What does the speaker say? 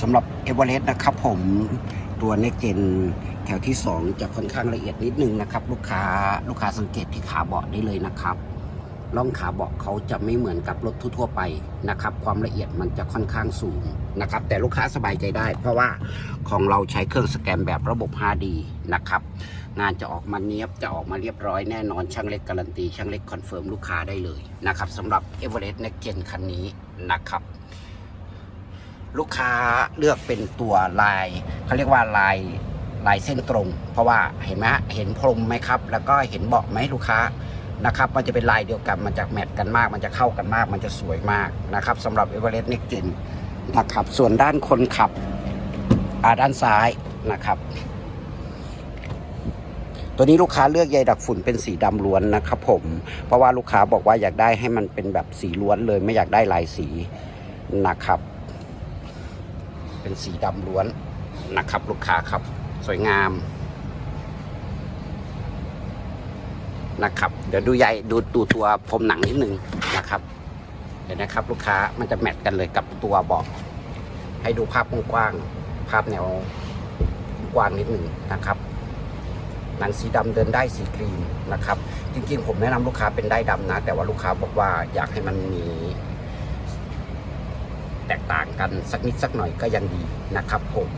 สำหรับเอเวอเรสต์นะครับผมตัวเน็กเจนแถวที่ 2 จะค่อนข้างละเอียดนิดนึงนะครับ ลูกค้าลูกค้าสังเกตที่ขาเบาะได้เลยนะครับร่องขาเบาะเขาจะไม่เหมือนกับรถทั่วๆไปนะครับ ความละเอียดมันจะค่อนข้างสูงนะครับ แต่ลูกค้าสบายใจได้ เพราะว่าของเราใช้เครื่องสแกนแบบระบบ 5D นะครับ งานจะออกมาเนียบจะออกมาเรียบร้อยแน่นอนช่างเล็กการันตีช่างเล็กคอนเฟิร์มลูกค้าได้เลยนะครับสำหรับ e v e r e s t Next Gen คันนี้นะครับ ลูกค้าเลือกเป็นตัวลายเขาเรียกว่าลายลายเส้นตรง เพราะว่าเห็นไหมเห็นพรมไหมครับ แล้วก็เห็นเบาะไหมลูกค้านะครับ มันจะเป็นลายเดียวกันมันจะแมทกันมาก มันจะเข้ากันมาก มันจะสวยมากนะครับสำหรับ e v e r e s t Next Gen นนะครับ ส่วนด้านคนขับอาด้านซ้ายนะครับ ตัวนี้ลูกค้าเลือกใยดักฝุ่นเป็นสีดำล้วนนะครับผม เพราะว่าลูกค้าบอกว่าอยากได้ให้มันเป็นแบบสีล้วนเลยไม่อยากได้ลายสีนะครับ เป็นสีดำล้วนนะครับลูกค้าครับสวยงามนะครับเดี๋ยวดูใยดูดูตัวพรมหนังนิดนึงนะครับเดี๋ยวนะครับ ลูกค้ามันจะแมทกันเลยกับตัวเบาะให้ดูภาพกว้างๆภาพแนวกว้างนิดหนึ่งนะครับ หนังสีดำเดินได้สีครีมนะครับ จริงๆ ผมแนะนำลูกค้าเป็นได้ดำนะ แต่ว่าลูกค้าบอกว่าอยากให้มันมี แตกต่างกันสักนิดสักหน่อยก็ยังดีนะครับผม